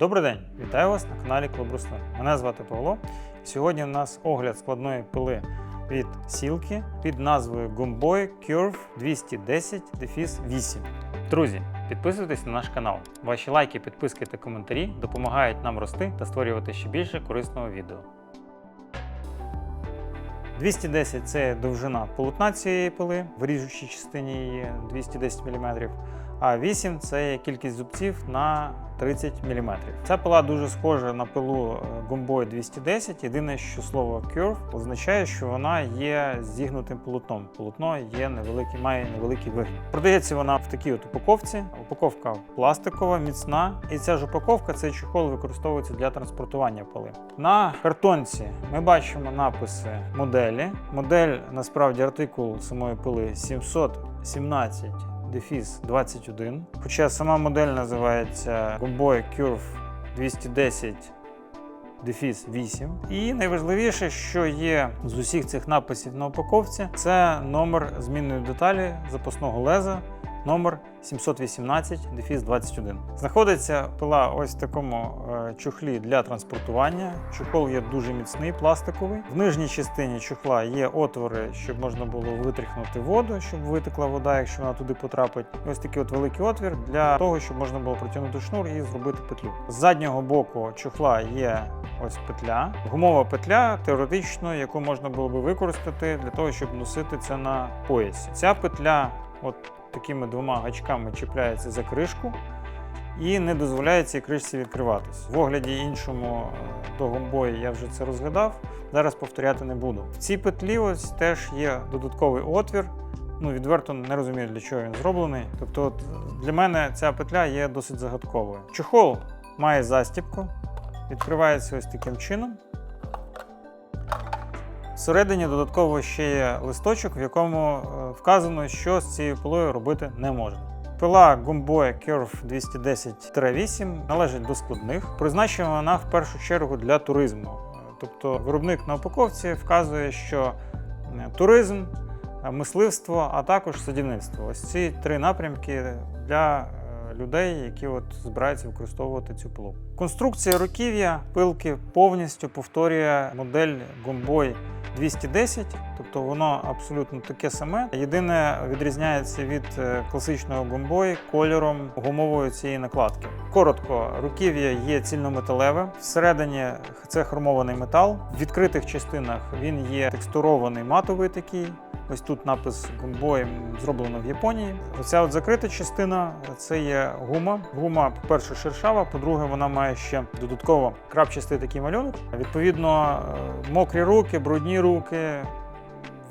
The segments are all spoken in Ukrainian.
Добрий день! Вітаю вас на каналі Клуб Руслин. Мене звати Павло. Сьогодні у нас огляд складної пили від сілки під назвою Gumboy Curve 210 8. Друзі, підписуйтесь на наш канал. Ваші лайки, підписки та коментарі допомагають нам рости та створювати ще більше корисного відео. 210 це довжина полотна цієї пили, в ріжучій частині її 210 мм, а 8 це кількість зубців на 30 мм. Ця пила дуже схожа на пилу е, Gumboy 210. Єдине, що слово curve означає, що вона є зігнутим полотном. Полотно є невеликий, має невеликий вигін. Продається вона в такій от упаковці. Упаковка пластикова, міцна. І ця ж упаковка, цей чехол використовується для транспортування пили. На картонці ми бачимо написи моделі. Модель насправді артикул самої пили 717 дефіс 21. Хоча сама модель називається Gumboy Curve 210 дефіс 8. І найважливіше, що є з усіх цих написів на упаковці, це номер змінної деталі запасного леза. Номер 718 дефіс 21. Знаходиться пила ось в такому е, чохлі для транспортування. Чохол є дуже міцний, пластиковий. В нижній частині чохла є отвори, щоб можна було витряхнути воду, щоб витекла вода, якщо вона туди потрапить. І ось такий от великий отвір для того, щоб можна було протягнути шнур і зробити петлю. З заднього боку чохла є ось петля, гумова петля, теоретично, яку можна було би використати для того, щоб носити це на поясі. Ця петля, от такими двома гачками чіпляється за кришку і не дозволяє цій кришці відкриватись. В огляді іншому е, до гомбої я вже це розглядав. Зараз повторяти не буду. В цій петлі ось теж є додатковий отвір. Ну, відверто не розумію, для чого він зроблений. Тобто, от, для мене ця петля є досить загадковою. Чохол має застіпку, відкривається ось таким чином. Всередині додатково ще є листочок, в якому е, вказано, що з цією пилою робити не можна. Пила Gumboy Curve 210-8 належить до складних. Призначена вона в першу чергу для туризму. Е, Тобто виробник на упаковці вказує, що е, туризм, мисливство, а також садівництво. Ось ці три напрямки для людей, які от збираються використовувати цю пилу. Конструкція руків'я пилки повністю повторює модель Gumboy 210, тобто воно абсолютно таке саме. Єдине відрізняється від е, класичного Gumboy кольором гумової цієї накладки. Коротко, руків'я є цільнометалеве, всередині це хромований метал. В відкритих частинах він є текстурований матовий такий. Ось тут напис Gumboy зроблено в Японії. Оця от закрита частина це є гума. Гума, по-перше, шершава, по-друге, вона має ще додатково крапчастий такий малюнок. Відповідно, е, мокрі руки, брудні руки.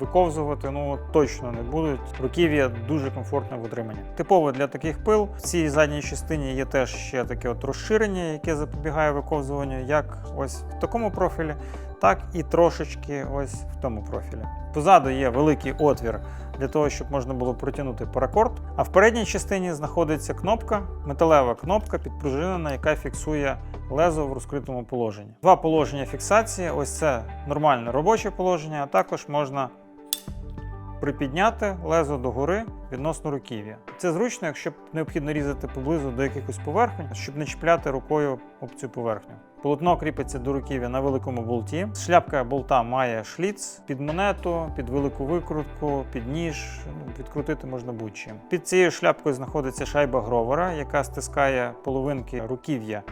Виковзувати ну точно не будуть. Руків'я дуже комфортне в утриманні. Типово для таких пил в цій задній частині є теж ще таке от розширення, яке запобігає виковзуванню, як ось в такому профілі, так і трошечки ось в тому профілі. Позаду є великий отвір для того, щоб можна було протягнути паракорд. А в передній частині знаходиться кнопка, металева кнопка підпружинена, яка фіксує лезо в розкритому положенні. Два положення фіксації: ось це нормальне робоче положення, а також можна припідняти лезо догори відносно руків'я. Це зручно, якщо необхідно різати поблизу до якихось поверхень, щоб не чіпляти рукою об цю поверхню. Полотно кріпиться до руків'я на великому болті. Шляпка болта має шліц під монету, під велику викрутку, під ніж. Ну, відкрутити можна будь-чим. Під цією шляпкою знаходиться шайба гровера, яка стискає половинки руків'я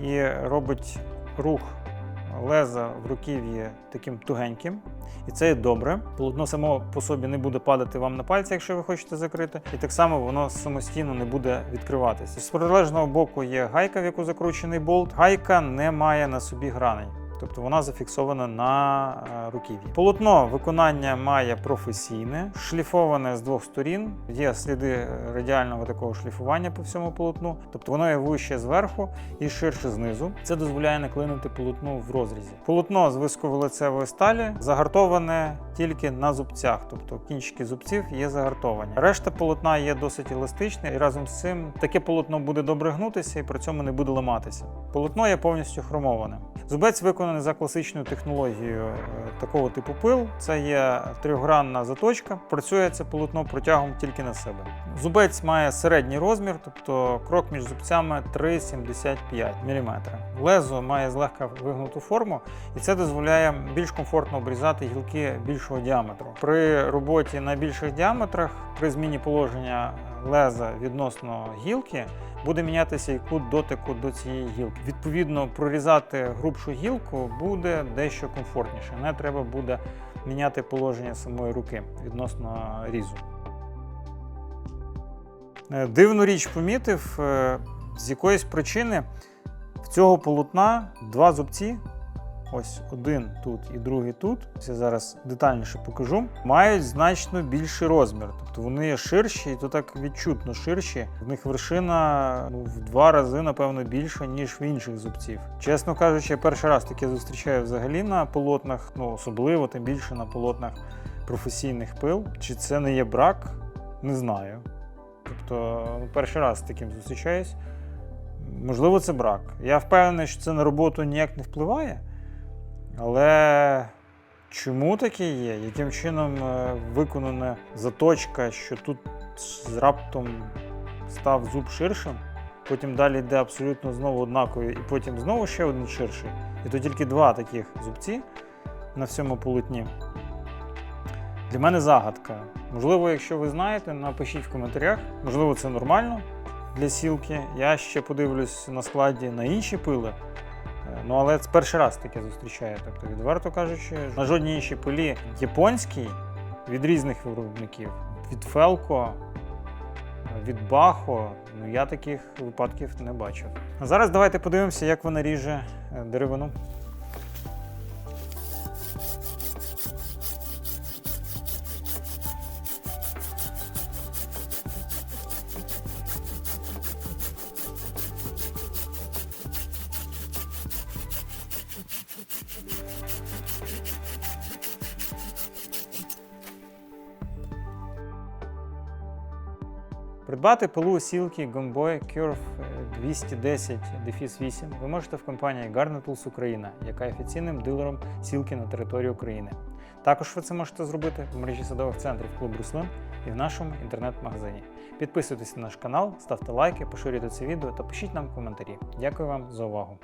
і робить рух леза в руків'ї таким тугеньким. І це є добре. Полотно само по собі не буде падати вам на пальці, якщо ви хочете закрити. І так само воно самостійно не буде відкриватися. З протилежного боку є гайка, в яку закручений болт. Гайка не має на собі граней. Тобто вона зафіксована на е, руків'ї. Полотно виконання має професійне, шліфоване з двох сторін. Є сліди радіального такого шліфування по всьому полотну. Тобто воно є вище зверху і ширше знизу. Це дозволяє не клинити полотно в розрізі. Полотно з висковолицевої сталі загартоване тільки на зубцях, тобто кінчики зубців є загартовані. Решта полотна є досить еластичне, і разом з цим таке полотно буде добре гнутися і при цьому не буде ламатися. Полотно є повністю хромоване. Зубець виконаний за класичною технологією е, такого типу пил. Це є трьохгранна заточка. Працює це полотно протягом тільки на себе. Зубець має середній розмір, тобто крок між зубцями 3,75 мм. Лезо має злегка вигнуту форму, і це дозволяє більш комфортно обрізати гілки більшого діаметру. При роботі на більших діаметрах, при зміні положення леза відносно гілки, буде мінятися і кут дотику до цієї гілки. Відповідно, прорізати грубшу гілку буде дещо комфортніше. Не треба буде міняти положення самої руки відносно різу. Е, Дивну річ помітив, е, з якоїсь причини в цього полотна два зубці. Ось один тут і другий тут. Я зараз детальніше покажу. Мають значно більший розмір. Тобто вони ширші, і то так відчутно ширші. В них вершина ну, в два рази, напевно, більша, ніж в інших зубців. Чесно кажучи, я перший раз таке зустрічаю взагалі на полотнах, ну особливо тим більше на полотнах професійних пил. Чи це не є брак? Не знаю. Тобто, ну, перший раз з таким зустрічаюсь. Можливо, це брак. Я впевнений, що це на роботу ніяк не впливає. Але чому таке є? Яким чином е, виконана заточка, що тут раптом став зуб ширшим, потім далі йде абсолютно знову однаковий, і потім знову ще один ширший. І то тільки два таких зубці на всьому полотні. Для мене загадка. Можливо, якщо ви знаєте, напишіть в коментарях. Можливо, це нормально для сілки. Я ще подивлюсь на складі на інші пили. Ну, але це перший раз таке зустрічаю. Тобто, відверто кажучи, на жодній іншій пилі японській від різних виробників, від Felco, від Бахо, ну я таких випадків не бачив. А зараз давайте подивимося, як вона ріже е, деревину. Придбати пилу сілки Gomboy Curve 210 8 ви можете в компанії Garnet Tools Україна, яка є офіційним дилером сілки на території України. Також ви це можете зробити в мережі садових центрів клуб Руслин і в нашому інтернет-магазині. Підписуйтесь на наш канал, ставте лайки, поширюйте це відео та пишіть нам коментарі. Дякую вам за увагу!